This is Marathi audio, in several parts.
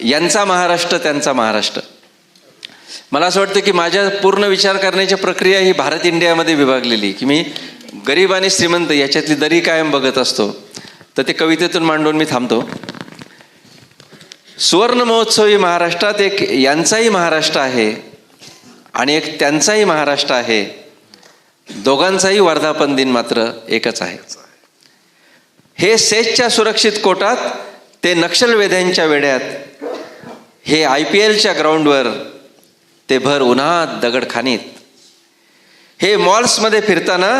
यांचा महाराष्ट्र त्यांचा महाराष्ट्र. मला असं वाटतं की माझ्या पूर्ण विचार करण्याची प्रक्रिया ही भारत इंडियामध्ये विभागलेली की मी गरीब आणि श्रीमंत याच्यातली दरी कायम बघत असतो. तर ते कवितेतून मांडून मी थांबतो. सुवर्ण महोत्सवी महाराष्ट्रात एक यांचाही महाराष्ट्र आहे आणि एक त्यांचाही महाराष्ट्र आहे. दोघांचाही वर्धापन दिन मात्र एकच आहे. हे सेजच्या सुरक्षित कोटात ते नक्षलवेध्यांच्या वेड्यात हे आय पी एलच्या ग्राउंडवर ते भर उन्हात दगडखानीत हे मॉल्समध्ये फिरताना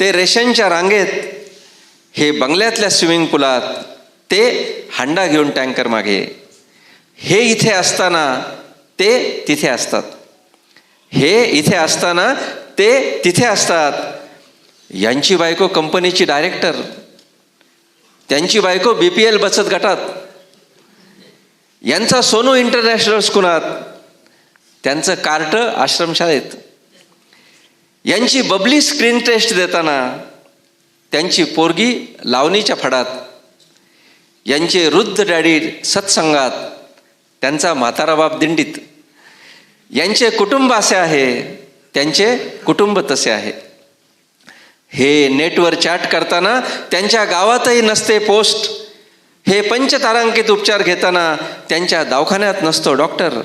ते रेशनच्या रांगेत हे बंगल्यातल्या स्विमिंग पुलात ते हांडा घेऊन टँकर मागे. हे इथे असताना ते तिथे असतात. हे इथे असताना ते तिथे असतात. यांची बायको कंपनीची डायरेक्टर त्यांची बायको बी पी एल बचत गटात यांचा सोनू इंटरनॅशनल स्कूलात त्यांचं कार्ट आश्रमशाळेत. यांची बबली स्क्रीन टेस्ट देताना त्यांची पोरगी लावणीच्या फडात. यांचे वृद्ध डॅडी सत्संगात त्यांचा म्हातारा बाप दिंडीत. यांचे कुटुंब असे आहे त्यांचे कुटुंब तसे आहे. हे नेटवर चॅट करताना त्यांच्या गावातही नसते पोस्ट. हे पंचतारांकित उपचार घेताना त्यांच्या दवाखान्यात नसतो डॉक्टर.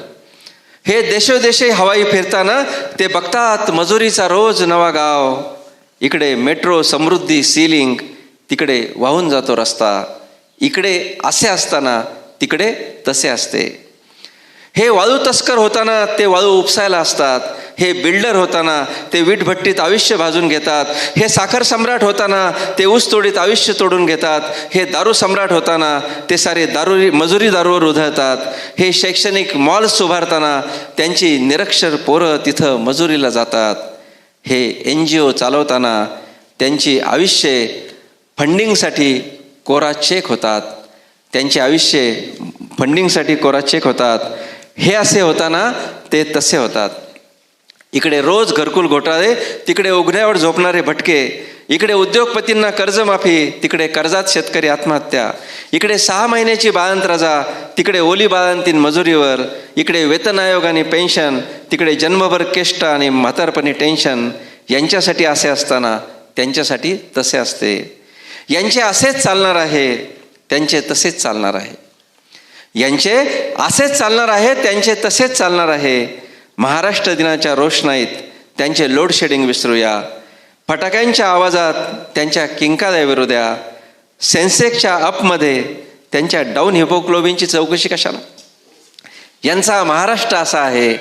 हे देशोदेशी हवाई फिरताना ते बघतात मजुरीचा रोज नवा गाव. इकडे मेट्रो समृद्धी सीलिंग तिकडे वाहून जातो रस्ता. इकडे असे असताना तिकडे तसे असते. हे वाळू तस्कर होताना ते वाळू उपसायला असतात. हे बिल्डर होताना ते वीटभट्टीत आयुष्य भाजून घेतात. हे साखर सम्राट होताना ते ऊस तोडीत आयुष्य तोडून घेतात. हे दारू सम्राट होताना ते सारे दारू मजुरी दारूवर उधळतात. हे शैक्षणिक मॉल्स उभारताना त्यांची निरक्षर पोरं तिथं मजुरीला जातात. हे एन जी ओ चालवताना त्यांची आयुष्ये फंडिंगसाठी कोरा चेक होतात. त्यांचे आयुष्य फंडिंगसाठी कोरा चेक होतात. हे असे होताना ते तसे होतात. इकडे रोज घरकुल घोटाळे तिकडे उघड्यावर झोपणारे भटके इकडे उद्योगपतींना कर्जमाफी तिकडे कर्जात शेतकरी आत्महत्या इकडे सहा महिन्याची बाळंत रजा तिकडे ओली बाळंतीन मजुरीवर इकडे वेतन आयोग आणि पेन्शन तिकडे जन्मभर केष्ट आणि म्हातारपणी टेन्शन यांच्यासाठी असे असताना त्यांच्यासाठी तसे असते. यांचे असेच चालणार आहे त्यांचे तसेच चालणार आहे. यांचे असेच चालणार आहे त्यांचे तसेच चालणार आहे. महाराष्ट्र दिनाच्या रोषणाईत त्यांचे लोडशेडिंग विसरूया. फटाक्यांच्या आवाजात त्यांच्या किंकाला विरू द्या सेन्सेक्सच्या अपमध्ये त्यांच्या डाऊन हिपोक्लोबिनची चौकशी कशाला? यांचा महाराष्ट्र असा आहे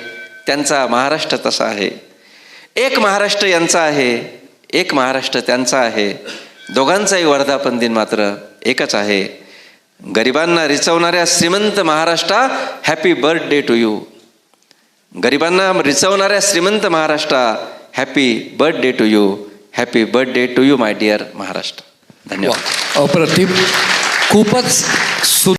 त्यांचा महाराष्ट्र तसा आहे. एक महाराष्ट्र यांचा आहे एक महाराष्ट्र त्यांचा आहे. दोघांचाही वर्धापन दिन मात्र एकच आहे. गरिबांना रिचवणाऱ्या श्रीमंत Maharashtra happy birthday to you गरिबांना रिचवणाऱ्या श्रीमंत Maharashtra happy birthday to you happy birthday to you my dear Maharashtra. धन्यवाद. अप्रतिम. खूपच सु